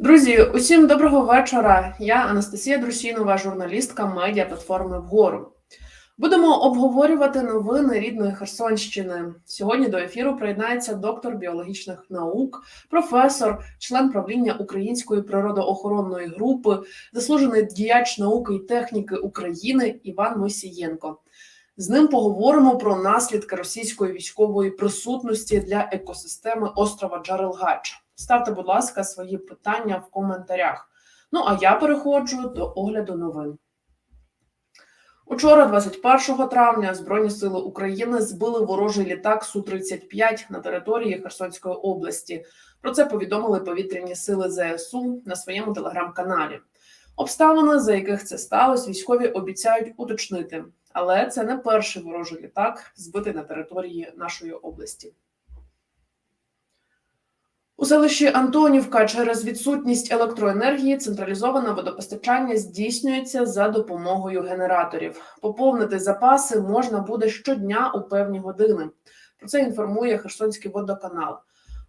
Друзі, усім доброго вечора. Я Анастасія Друсінова, журналістка медіа платформи Вгору. Будемо обговорювати новини рідної Херсонщини. Сьогодні до ефіру приєднається доктор біологічних наук, професор, член правління Української природоохоронної групи, заслужений діяч науки і техніки України Іван Мосієнко. З ним поговоримо про наслідки російської військової присутності для екосистеми острова Джарелгач. Ставте, будь ласка, свої питання в коментарях. Ну а я переходжу до огляду новин. Учора, 21 травня, Збройні сили України збили ворожий літак Су-35 на території Херсонської області. Про це повідомили повітряні сили ЗСУ на своєму телеграм-каналі. Обставини, за яких це сталося, військові обіцяють уточнити, але це не перший ворожий літак, збитий на території нашої області. У селищі Антонівка через відсутність електроенергії централізоване водопостачання здійснюється за допомогою генераторів. Поповнити запаси можна буде щодня у певні години. Про це інформує Херсонський водоканал.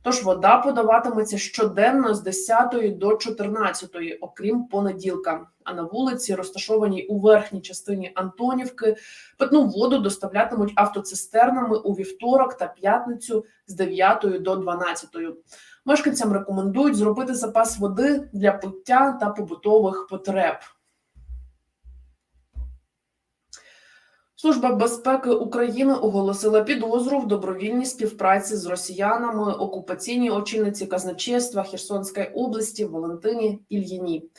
Тож вода подаватиметься щоденно з 10 до 14, окрім понеділка. А на вулиці, розташованій у верхній частині Антонівки, питну воду доставлятимуть автоцистернами у вівторок та п'ятницю з 9 до 12. Мешканцям рекомендують зробити запас води для пиття та побутових потреб. Служба безпеки України оголосила підозру в добровільній співпраці з росіянами окупаційній очільниці казначейства Херсонської області Валентині Ільїні.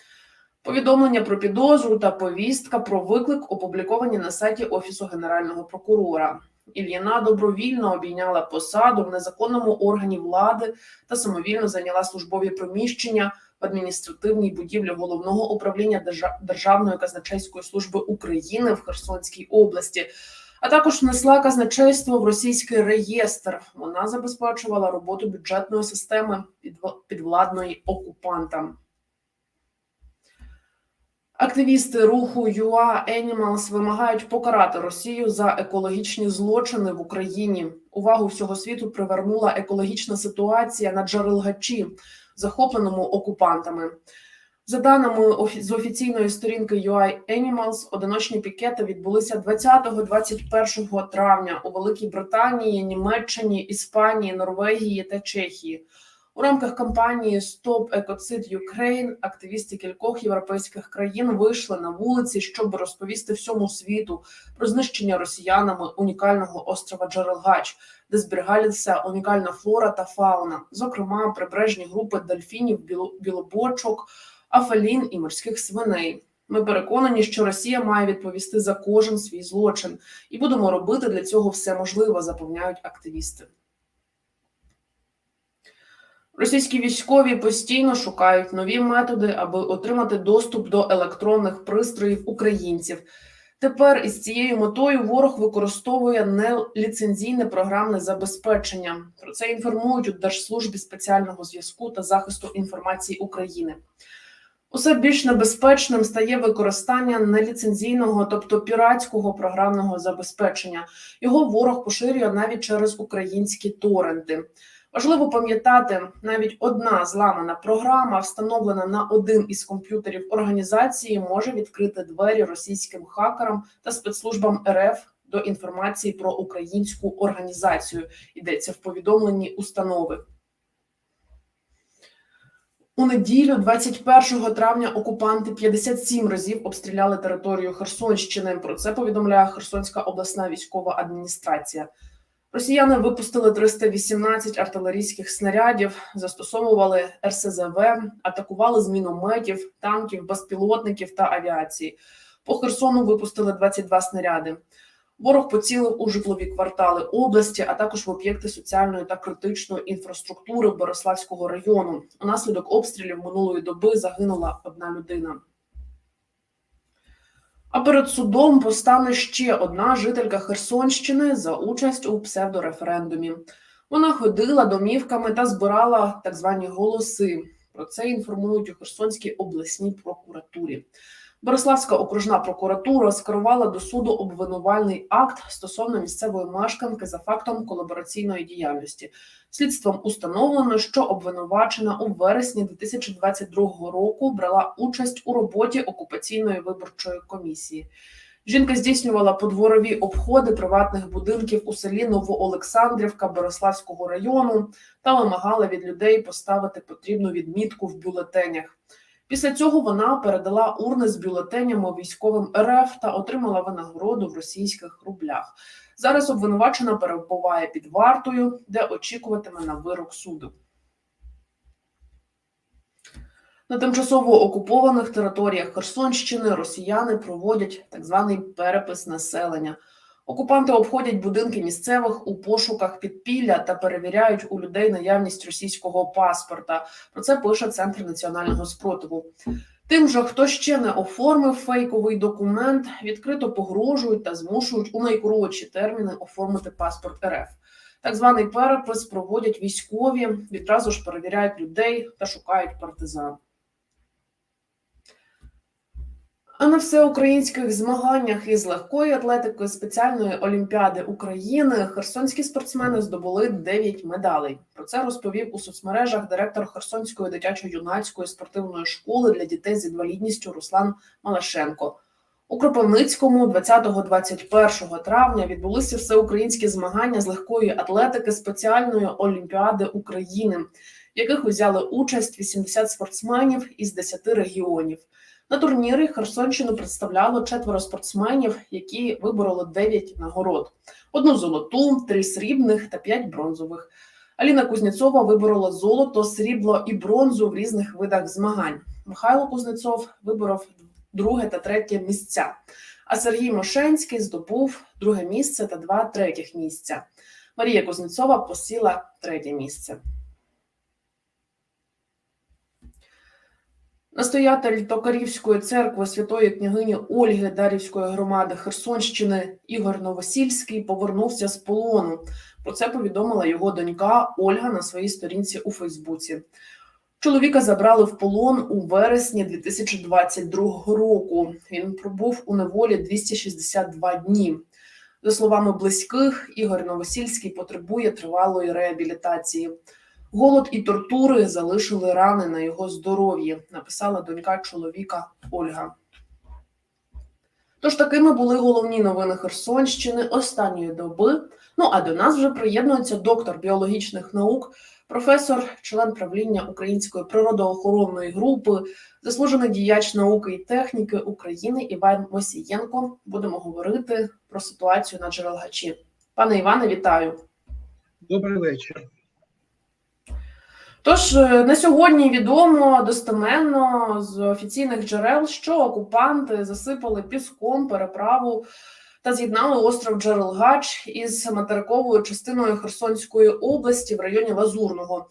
Повідомлення про підозру та повістка про виклик опубліковані на сайті Офісу Генерального прокурора. Ільїна добровільно обійняла посаду в незаконному органі влади та самовільно зайняла службові приміщення в адміністративній будівлі головного управління Державної казначейської служби України в Херсонській області. А також внесла казначейство в російський реєстр. Вона забезпечувала роботу бюджетної системи підвладної окупантам. Активісти руху UA Animals вимагають покарати Росію за екологічні злочини в Україні. Увагу всього світу привернула екологічна ситуація на Джарилгачі, захопленому окупантами. За даними з офіційної сторінки UI Animals, одиночні пікети відбулися 20-21 травня у Великій Британії, Німеччині, Іспанії, Норвегії та Чехії. У рамках кампанії Стоп Екоцид Ukraine активісти кількох європейських країн вийшли на вулиці, щоб розповісти всьому світу про знищення росіянами унікального острова Джерелгач, де зберігалися унікальна флора та фауна, зокрема прибережні групи дельфінів, білобочок, афалін і морських свиней. Ми переконані, що Росія має відповісти за кожен свій злочин, і будемо робити для цього все можливе, запевняють активісти. Російські військові постійно шукають нові методи, аби отримати доступ до електронних пристроїв українців. Тепер із цією метою ворог використовує неліцензійне програмне забезпечення. Про це інформують у Держслужбі спеціального зв'язку та захисту інформації України. Усе більш небезпечним стає використання неліцензійного, тобто піратського програмного забезпечення. Його ворог поширює навіть через українські торренти. Важливо пам'ятати, навіть одна зламана програма, встановлена на один із комп'ютерів організації, може відкрити двері російським хакерам та спецслужбам РФ до інформації про українську організацію. Йдеться в повідомленні установи. У неділю, 21 травня, окупанти 57 разів обстріляли територію Херсонщини. Про це повідомляє Херсонська обласна військова адміністрація. Росіяни випустили 318 артилерійських снарядів, застосовували РСЗВ, атакували з мінометів, танків, безпілотників та авіації. По Херсону випустили 22 снаряди. Ворог поцілив у житлові квартали області, а також в об'єкти соціальної та критичної інфраструктури Бориславського району. Унаслідок обстрілів минулої доби загинула одна людина. А перед судом постане ще одна жителька Херсонщини за участь у псевдореферендумі. Вона ходила домівками та збирала так звані голоси. Про це інформують у Херсонській обласній прокуратурі. Бориславська окружна прокуратура скерувала до суду обвинувальний акт стосовно місцевої мешканки за фактом колабораційної діяльності. Слідством установлено, що обвинувачена у вересні 2022 року брала участь у роботі окупаційної виборчої комісії. Жінка здійснювала подворові обходи приватних будинків у селі Новоолександрівка Бориславського району та вимагала від людей поставити потрібну відмітку в бюлетенях. Після цього вона передала урни з бюлетенями військовим РФ та отримала винагороду в російських рублях. Зараз обвинувачена перебуває під вартою, де очікуватиме на вирок суду. На тимчасово окупованих територіях Херсонщини росіяни проводять так званий перепис населення. Окупанти обходять будинки місцевих у пошуках підпілля та перевіряють у людей наявність російського паспорта. Про це пише Центр національного спротиву. Тим же, хто ще не оформив фейковий документ, відкрито погрожують та змушують у найкоротші терміни оформити паспорт РФ. Так званий перепис проводять військові, відразу ж перевіряють людей та шукають партизан. А на всеукраїнських змаганнях із легкої атлетики спеціальної олімпіади України херсонські спортсмени здобули 9 медалей. Про це розповів у соцмережах директор Херсонської дитячо-юнацької спортивної школи для дітей з інвалідністю Руслан Малашенко. У Кропивницькому 20-21 травня відбулися всеукраїнські змагання з легкої атлетики спеціальної олімпіади України, в яких взяли участь 80 спортсменів із 10 регіонів. На турнірі Херсонщину представляло четверо спортсменів, які вибороли 9 нагород: одну золоту, три срібних та п'ять бронзових. Аліна Кузнєцова виборола золото, срібло і бронзу в різних видах змагань. Михайло Кузнєцов виборов друге та третє місця. А Сергій Мошенський здобув друге місце та два третіх місця. Марія Кузнєцова посіла третє місце. Настоятель Токарівської церкви святої княгині Ольги Дарівської громади Херсонщини Ігор Новосільський повернувся з полону. Про це повідомила його донька Ольга на своїй сторінці у Фейсбуці. Чоловіка забрали в полон у вересні 2022 року. Він пробув у неволі 262 дні. За словами близьких, Ігор Новосільський потребує тривалої реабілітації. Голод і тортури залишили рани на його здоров'ї, написала донька чоловіка Ольга. Тож такими були головні новини Херсонщини останньої доби. Ну а до нас вже приєднується доктор біологічних наук, професор, член правління Української природоохоронної групи, заслужений діяч науки і техніки України Іван Мосієнко. Будемо говорити про ситуацію на Джерелгачі. Пане Іване, вітаю. Добрий вечір. Тож е, на сьогодні відомо достеменно з офіційних джерел, що окупанти засипали піском переправу та з'єднали остров Джерелгач із материковою частиною Херсонської області в районі Лазурного.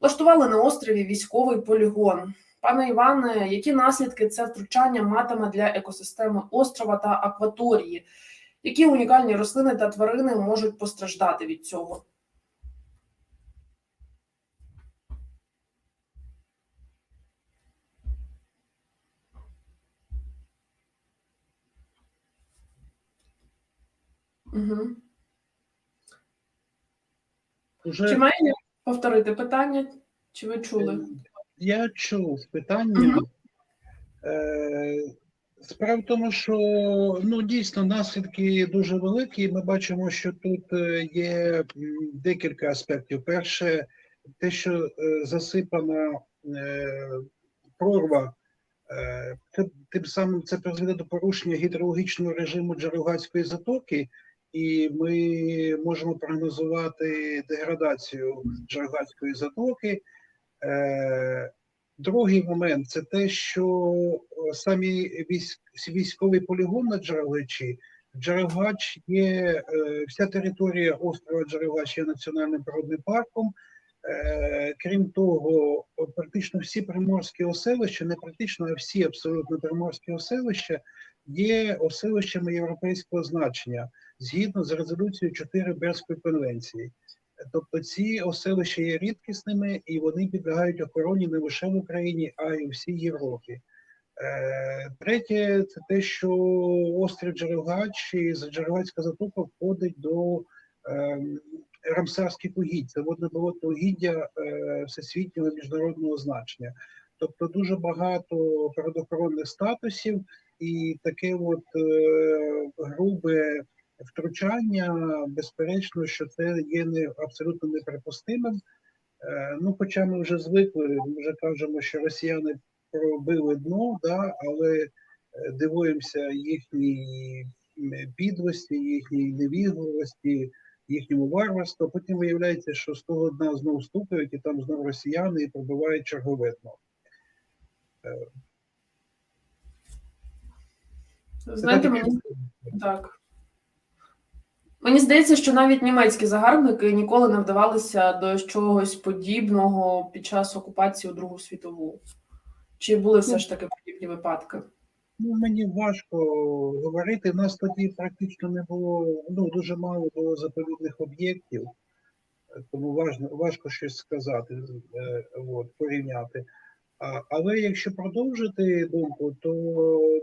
Влаштували на острові військовий полігон. Пане Іване, які наслідки це втручання матиме для екосистеми острова та акваторії? Які унікальні рослини та тварини можуть постраждати від цього? Угу. Уже Чи має я повторити питання? Чи ви чули? я чув питання. Мгм. Е, Справа в тому, що ну дійсно наслідки дуже великі. Ми бачимо, що тут е, є декілька аспектів. Перше, те, що е, засипана е, прорва, е, тим самим це призведе до порушення гідрологічного режиму Джерелгацької затоки, і ми можемо прогнозувати деградацію Джерелгацької затоки. Е, Другий момент це те, що е, самі військ, військовий полігон на Джереличі, Джерелгач є е, вся територія острова Джерелгач є національним природним парком. Е, Крім того, практично всі приморські оселища, не практично, а всі абсолютно приморські оселища є оселищами європейського значення згідно з резолюцією 4 Берської конвенції. Тобто ці оселища є рідкісними і вони підлягають охороні не лише в Україні, а й у всій Європі. Е, Третє, це те, що острів Джерелгач і Джерелгацька затока входить до ем, Рамсарських угідь. Це водноболотне угіддя е, всесвітнього міжнародного значення. Тобто дуже багато природоохоронних статусів і таке от е, грубе втручання, безперечно, що це є не абсолютно неприпустимим. Е, ну, хоча ми вже звикли, ми вже кажемо, що росіяни пробили дно, да, але дивуємося їхній підлості, їхній невіглості, їхньому варварству. Потім виявляється, що з того дна знову стукають, і там знову росіяни і пробивають чергове дно. Знаєте, мені так. Мені здається, що навіть німецькі загарбники ніколи не вдавалися до чогось подібного під час окупації у Другу світову. Чи були все ж таки подібні випадки? Ну, мені важко говорити. У нас тоді практично не було, ну дуже мало було заповідних об'єктів, тому важно, важко щось сказати, е, от, порівняти. Але якщо продовжити думку, то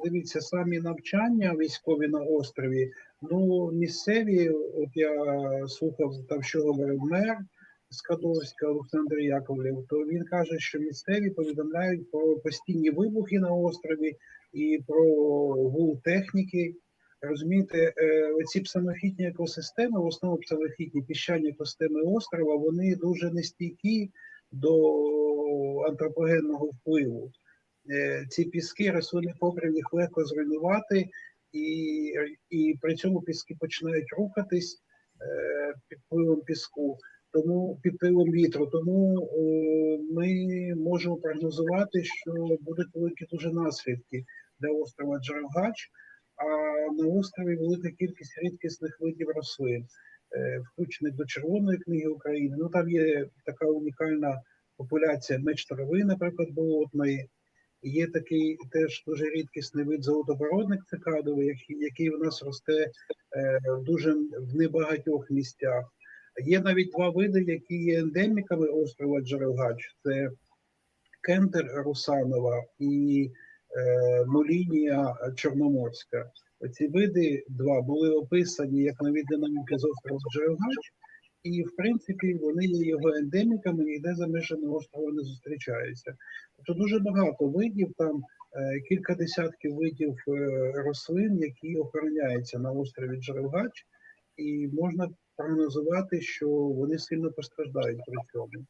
дивіться, самі навчання військові на острові, ну місцеві, от я слухав там, що говорив мер Скадовська Олександр Яковлев, то він каже, що місцеві повідомляють про постійні вибухи на острові і про гул техніки. Розумієте, е, оці псамофітні екосистеми, в основному псамофітні піщані екосистеми острова, вони дуже нестійкі до антропогенного впливу. Е, Ці піски, рослинний покрив їх легко зруйнувати, і, і при цьому піски починають рухатись е, під впливом піску, тому під впливом вітру. Тому о, ми можемо прогнозувати, що будуть великі дуже наслідки для острова Джаргач, а на острові велика кількість рідкісних видів рослин, е, включених до Червоної книги України. Ну там є така унікальна популяція меч трави, наприклад, болотної. Є такий теж дуже рідкісний вид золотобородник цикадовий, який, в нас росте е, дуже в небагатьох місцях. Є навіть два види, які є ендеміками острова Джерелгач. Це кентер Русанова і е, молінія Чорноморська. Ці види два були описані як нові динаміки з острова Джерелгач, і в принципі вони є його ендеміками, ніде за межами острова не зустрічаються. Тобто дуже багато видів, там е, кілька десятків видів е, рослин, які охороняються на острові Джерелгач, і можна прогнозувати, що вони сильно постраждають при цьому.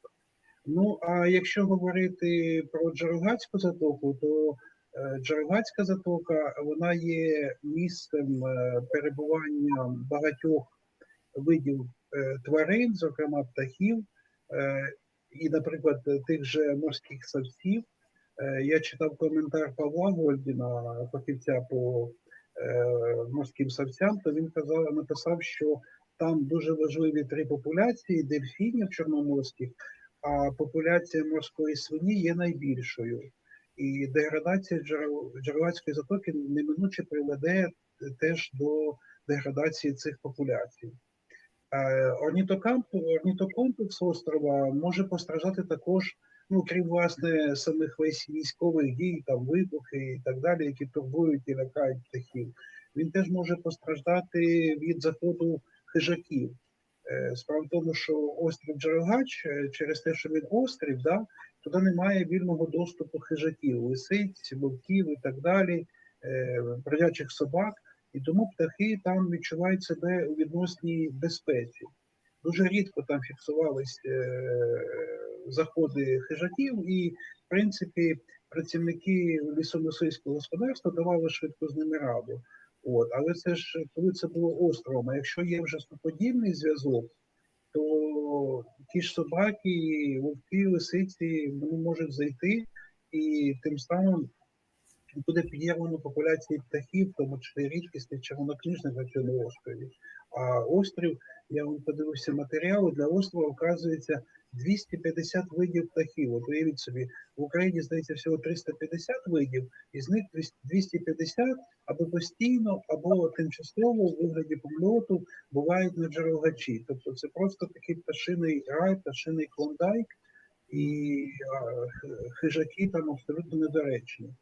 Ну а якщо говорити про Джерелгацьку затоку, то е, Джерелгацька затока вона є місцем е, перебування багатьох видів е, тварин, зокрема птахів, і, наприклад, тих же морських савців. Я читав коментар Павла Гольдіна, фахівця по морським савцям, то він казав, написав, що там дуже важливі три популяції дельфінів чорноморських, а популяція морської свині є найбільшою. І деградація джерел, джерелацької затоки неминуче приведе теж до деградації цих популяцій. Е, орнітокомплекс острова може постраждати також, ну крім власне самих військових дій, там вибухи і так далі, які турбують і лякають птахів. Він теж може постраждати від заходу хижаків. Е, Справа в тому, що острів Джерелгач, е, через те, що він острів, да, туди немає вільного доступу хижаків, лисиць, вовків і так далі, е, бродячих собак. І тому птахи там відчувають себе у відносній безпеці. Дуже рідко там фіксувались заходи хижаків, і, в принципі, працівники лісомисливського господарства давали швидко з ними раду. От, але це ж коли це було островом. А якщо є вже суподібний зв'язок, то ті ж собаки, вовки, лисиці вони можуть зайти, і тим самим буде підірвано популяції птахів, тому числі рідкісних червонокнижних на цьому острові. А острів, я вам подивився матеріали, для острова вказується 250 видів птахів. От уявіть собі, в Україні здається всього 350 видів, із них 250 або постійно, або тимчасово у вигляді польоту бувають на джерелгачі. Тобто це просто такий пташиний рай, пташиний клондайк, і хижаки там абсолютно недоречні.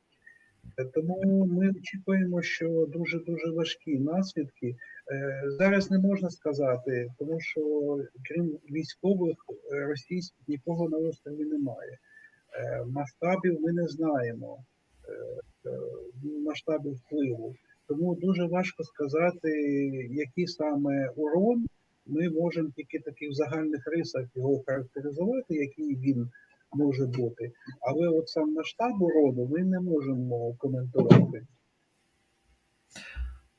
Е, Тому ми очікуємо, що дуже дуже важкі наслідки. Е, Зараз не можна сказати, тому що крім військових е, російських нікого на острові немає. Масштабів ми не знаємо масштабів впливу. Тому дуже важко сказати, який саме урон. Ми можемо тільки таки в загальних рисах його характеризувати, який він може бути. Але от сам масштаб роду ми не можемо коментувати.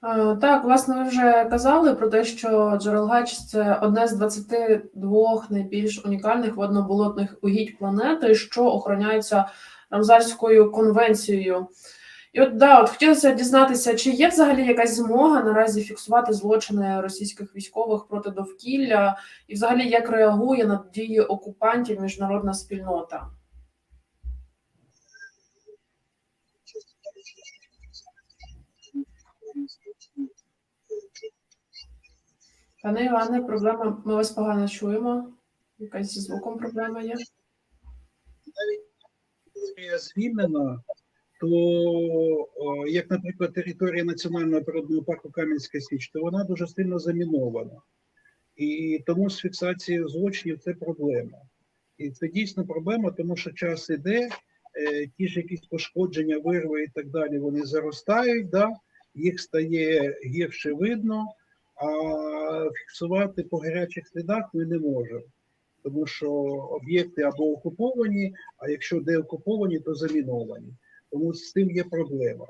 Е, Так, власне, ви вже казали про те, що Джерел Гач це одне з 22 найбільш унікальних водноболотних угідь планети, що охороняється Рамзарською конвенцією. І от да, от хотілося дізнатися, чи є взагалі якась змога наразі фіксувати злочини російських військових проти довкілля, і взагалі як реагує на дії окупантів міжнародна спільнота? Пане Іване, проблема, ми вас погано чуємо. Якась зі звуком проблема є? Звільнена, то як, наприклад, територія Національного природного парку Кам'янська Січ, то вона дуже сильно замінована. І тому з фіксацією злочинів це проблема. І це дійсно проблема, тому що час іде, е, ті ж якісь пошкодження, вирви і так далі, вони заростають, да? їх стає гірше видно, а фіксувати по гарячих слідах ми не можемо. Тому що об'єкти або окуповані, а якщо де окуповані, то заміновані. Тому з цим є проблема.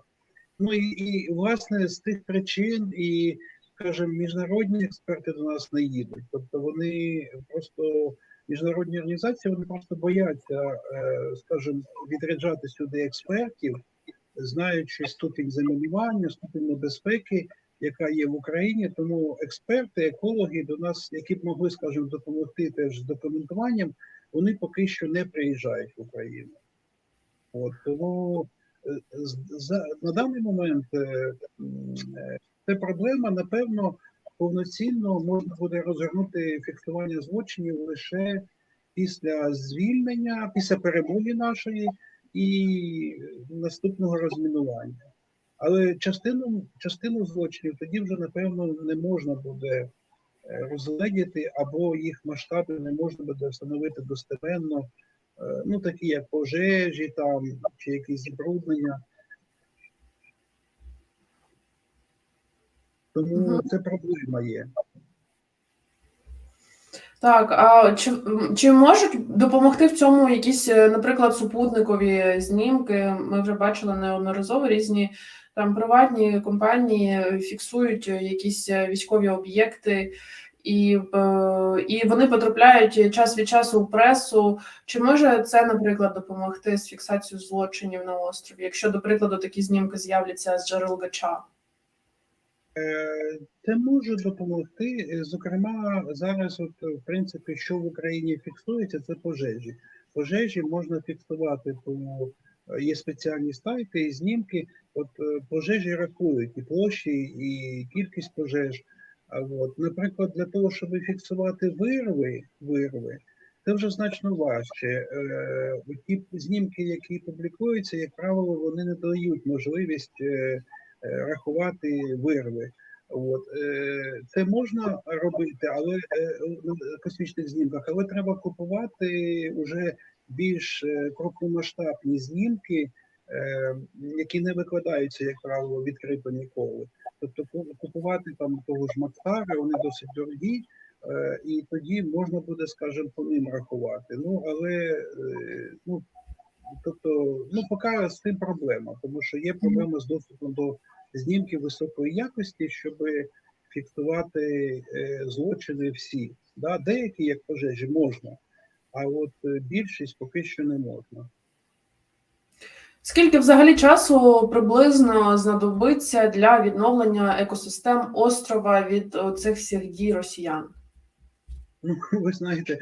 Ну і, і власне з тих причин, і скажімо, міжнародні експерти до нас не їдуть. Тобто вони просто міжнародні організації вони просто бояться, е, скажімо, відряджати сюди експертів, знаючи ступінь замінування, ступінь небезпеки, яка є в Україні. Тому експерти, екологи до нас, які б могли, скажімо, допомогти теж з документуванням, вони поки що не приїжджають в Україну. От тому на даний момент е, е, це проблема, напевно, повноцінно можна буде розгорнути фіксування злочинів лише після звільнення, після перемоги нашої і наступного розмінування. Але частину, частину злочинів тоді вже, напевно, не можна буде е, розгледіти, або їх масштаби не можна буде встановити достеменно, ну такі як пожежі там чи якісь забруднення. Тому це проблема є. Так, а чи, чи можуть допомогти в цьому якісь, е, наприклад, супутникові знімки? Ми вже бачили неодноразово різні там приватні компанії фіксують е, якісь е, військові об'єкти, і, е, і вони потрапляють час від часу у пресу. Чи може це, наприклад, допомогти з фіксацією злочинів на острові, якщо, до прикладу, такі знімки з'являться з джерел Гача? Е, Це може допомогти. Е, Зокрема, зараз, от, в принципі, що в Україні фіксується, це пожежі. Пожежі можна фіксувати по є спеціальні сайти і знімки. От пожежі рахують і площі, і кількість пожеж. А от, наприклад, для того, щоб фіксувати вирви, вирви, це вже значно важче. Е, ті знімки, які публікуються, як правило, вони не дають можливість е, е, рахувати вирви. От е, це можна робити, але е, на космічних знімках, але треба купувати вже більш е, крупномасштабні знімки, які не викладаються, як правило, відкрито ніколи. Тобто купувати там того ж Макстара, вони досить дорогі, е, і тоді можна буде, скажімо, по ним рахувати. Ну але е, ну тобто, ну поки з цим проблема, тому що є проблема з доступом до знімків високої якості, щоб фіксувати е, злочини всі. Да? Деякі, як пожежі, можна, а от е, більшість поки що не можна. Скільки взагалі часу приблизно знадобиться для відновлення екосистем острова від цих всіх дій росіян? Ну, ви знаєте,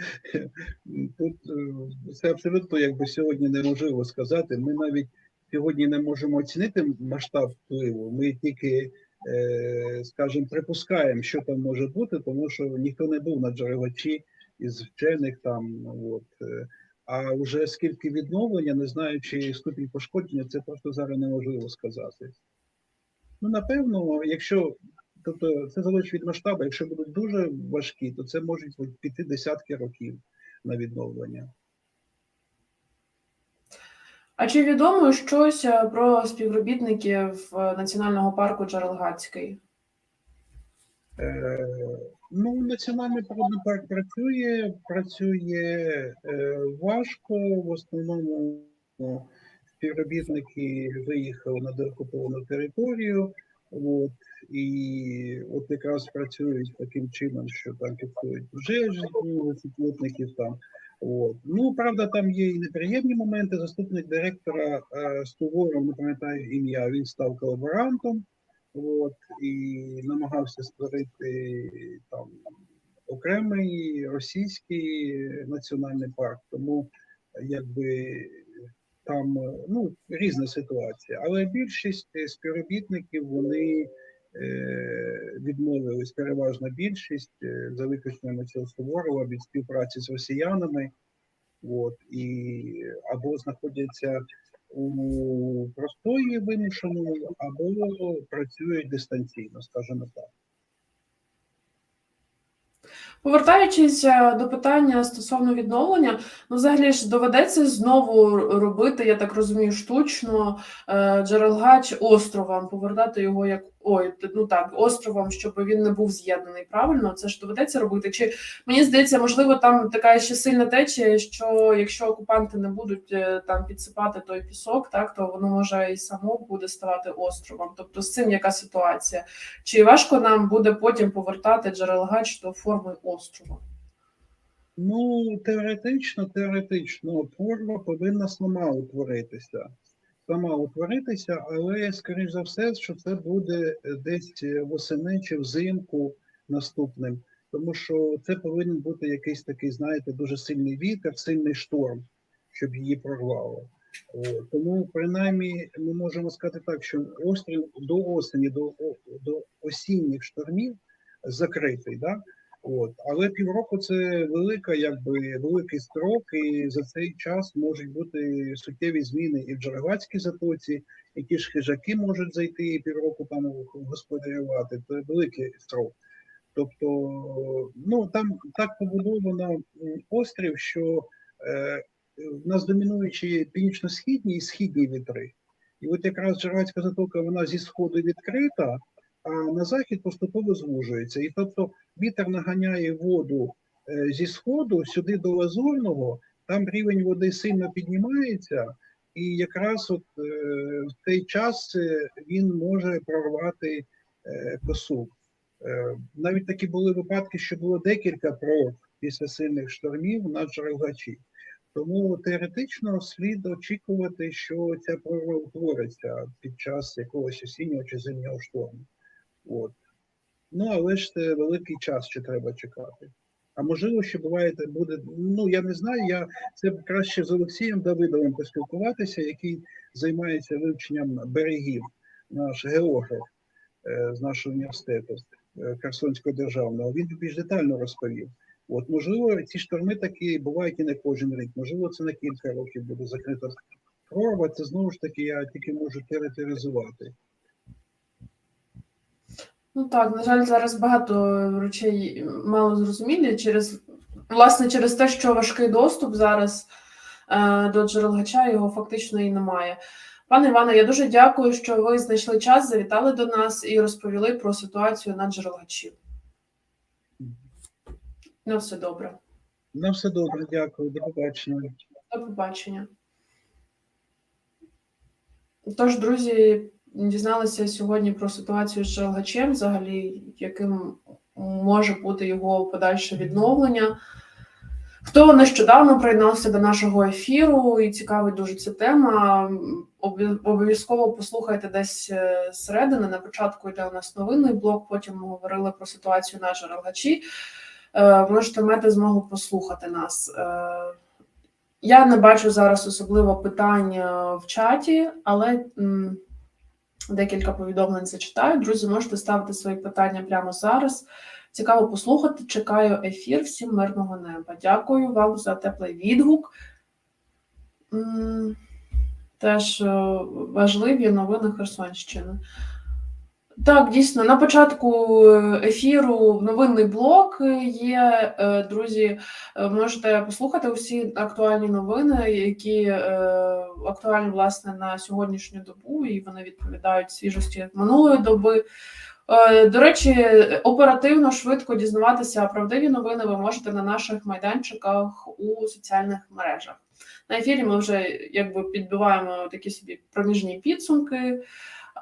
тут е, це абсолютно якби сьогодні неможливо сказати. Ми навіть сьогодні не можемо оцінити масштаб впливу. Ми тільки, е, скажімо, припускаємо, що там може бути, тому що ніхто не був на джерелачі із вчених там. От. А вже скільки відновлення, не знаючи ступінь пошкодження, це просто зараз неможливо сказати. Ну, напевно, якщо тобто це залежить від масштабу, якщо будуть дуже важкі, то це можуть піти десятки років на відновлення. А чи відомо щось е, про співробітників е, Національного парку Джерелгацький? Е, ну, національний природний парк працює, працює е, важко. В основному ну, співробітники виїхали на деокуповану територію. От, і от якраз працюють таким чином, що там фіксують ну, супутників там. От. Ну, правда, там є і неприємні моменти. Заступник директора е, Стуворов, не пам'ятаю ім'я, він став колаборантом. От, і намагався створити там окремий російський національний парк. Тому якби там ну, різна ситуація. Але більшість співробітників вони е, відмовились, переважна більшість, е, за виключенням цього Суворова, від співпраці з росіянами. От, і або знаходяться у простої вимушеної або працюють дистанційно, скажімо так. Повертаючись е, до питання стосовно відновлення, ну взагалі ж доведеться знову робити, я так розумію, штучно е, Джерелгач островом, повертати його як ой, ну так, островом, щоб він не був з'єднаний. Правильно, це ж доведеться робити. Чи мені здається, можливо, там така ще сильна течія, що якщо окупанти не будуть е, там підсипати той пісок, так то воно може і само буде ставати островом. Тобто з цим яка ситуація? Чи важко нам буде потім повертати Джерелгач до форми острова? Ну, теоретично, теоретично, форма повинна сама утворитися. Сама утворитися, але, скоріш за все, що це буде десь восени чи взимку наступним. Тому що це повинен бути якийсь такий, знаєте, дуже сильний вітер, сильний шторм, щоб її прорвало. Тому, принаймні, ми можемо сказати так, що острів до осені, до, до осінніх штормів закритий. Да? От. Але півроку це велика, якби великий строк, і за цей час можуть бути суттєві зміни і в Джерелацькій затоці, які ж хижаки можуть зайти і півроку там господарювати. Це великий строк. Тобто, ну там так побудовано острів, що е, в нас домінуючі північно-східні і східні вітри. І от якраз Джерелацька затока вона зі сходу відкрита, а на захід поступово звужується. І тобто вітер наганяє воду е, зі сходу сюди до Лазурного, там рівень води сильно піднімається, і якраз от е, в цей час е, він може прорвати косу. Навіть такі були випадки, що було декілька прорв після сильних штормів на Джерелгачі. Тому теоретично слід очікувати, що ця прорва утвориться під час якогось осіннього чи зимнього шторму. От. Ну, але ж це великий час, що треба чекати. А можливо, що буває, буде, ну я не знаю, я це краще з Олексієм Давидовим поспілкуватися, який займається вивченням берегів, наш географ е, з нашого університету е, Херсонського державного. Він більш детально розповів. От, можливо, ці шторми такі бувають і не кожен рік. Можливо, це на кілька років буде закрита прорва. Це знову ж таки я тільки можу теоретизувати. Ну так, на жаль, зараз багато речей мало зрозумілі через власне через те, що важкий доступ зараз е, до джерелгача його фактично і немає. Пане Іване, я дуже дякую, що ви знайшли час, завітали до нас і розповіли про ситуацію на джерелгачі. На все добре. На все добре, дякую, до побачення. До побачення. Тож, друзі, дізналися сьогодні про ситуацію з Джерелгачем, взагалі, яким може бути його подальше відновлення. Хто нещодавно приєднався до нашого ефіру і цікавить дуже ця тема, обов'язково послухайте десь е, зсередини. На початку йде у нас новинний блок, потім ми говорили про ситуацію на Джерелгачі. Е, Можете мати змогу послухати нас. Е, Я не бачу зараз особливо питань е, в чаті, але декілька повідомлень зачитаю. Друзі, можете ставити свої питання прямо зараз. Цікаво послухати. Чекаю ефір. Всім мирного неба. Дякую вам за теплий відгук. Теж е, важливі новини Херсонщини. Так, дійсно, на початку е, ефіру новинний блок є. Е, Друзі, е, можете послухати усі актуальні новини, які е, актуальні власне на сьогоднішню добу, і вони відповідають свіжості минулої доби. Е, До речі, оперативно, швидко дізнаватися правдиві новини ви можете на наших майданчиках у соціальних мережах. На ефірі ми вже якби підбиваємо такі собі проміжні підсумки.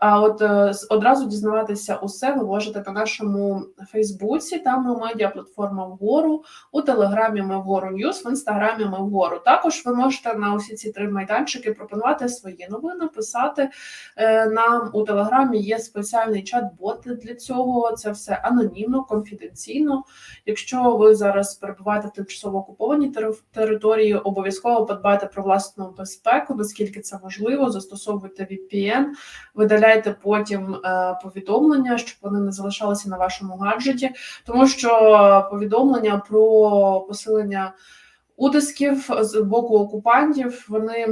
А от е, одразу дізнаватися усе ви можете на нашому Фейсбуці, там ми медіаплатформа вгору, у Телеграмі ми вгору Ньюс, в інстаграмі ми вгору. Також ви можете на усі ці три майданчики пропонувати свої новини, писати Е, нам у Телеграмі. Є спеціальний чат-бот для цього. Це все анонімно, конфіденційно. Якщо ви зараз перебуваєте в тимчасово окупованій території, обов'язково подбайте про власну безпеку, наскільки це можливо. Застосовуйте VPN, видаляйте потім е, повідомлення, щоб вони не залишалися на вашому гаджеті, тому що повідомлення про посилення утисків з боку окупантів вони.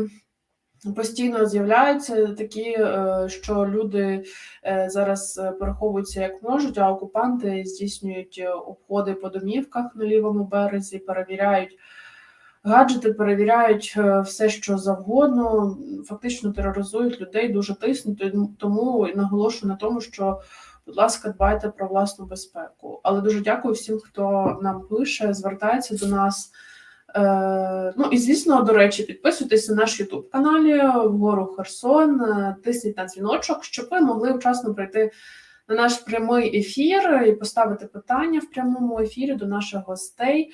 Постійно з'являються такі, е, що люди е, зараз переховуються як можуть, а окупанти здійснюють обходи по домівках на лівому березі, перевіряють гаджети, перевіряють е, все, що завгодно, фактично тероризують людей, дуже тиснуть. Тому наголошую на тому, що, будь ласка, дбайте про власну безпеку. Але дуже дякую всім, хто нам пише, звертається до нас. Е, ну і звісно, до речі, підписуйтесь на наш Ютуб каналі вгору Херсон, е, тисніть на дзвіночок, щоб ви могли вчасно прийти на наш прямий ефір і поставити питання в прямому ефірі до наших гостей.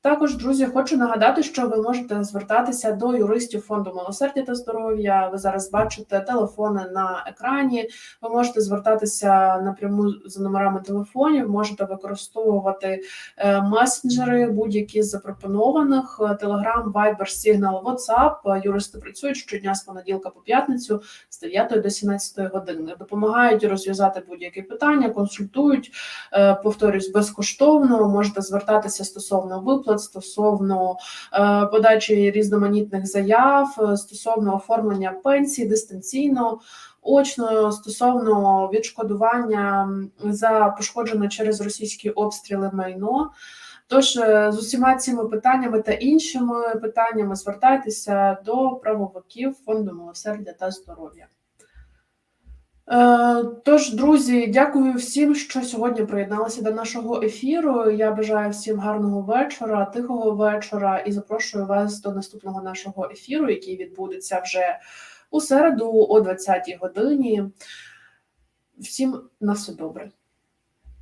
Також, друзі, хочу нагадати, що ви можете звертатися до юристів фонду милосердя та здоров'я. Ви зараз бачите телефони на екрані. Ви можете звертатися напряму за номерами телефонів, можете використовувати е, месенджери, будь-які з запропонованих: Telegram, Viber, Signal, WhatsApp. Е, Юристи працюють щодня з понеділка по п'ятницю з 9 до 17 години. Допомагають розв'язати будь-які питання, консультують. Е, Повторюсь, безкоштовно можете звертатися стосовно виплат, стосовно е, подачі різноманітних заяв, е, стосовно оформлення пенсії дистанційно. Очно стосовно відшкодування за пошкоджене через російські обстріли майно. Тож е, з усіма цими питаннями та іншими питаннями звертайтеся до правовиків фонду милосердя та здоров'я. Е, Тож, друзі, дякую всім, що сьогодні приєдналися до нашого ефіру. Я бажаю всім гарного вечора, тихого вечора і запрошую вас до наступного нашого ефіру, який відбудеться вже у середу о 20-й годині. Всім на все добре.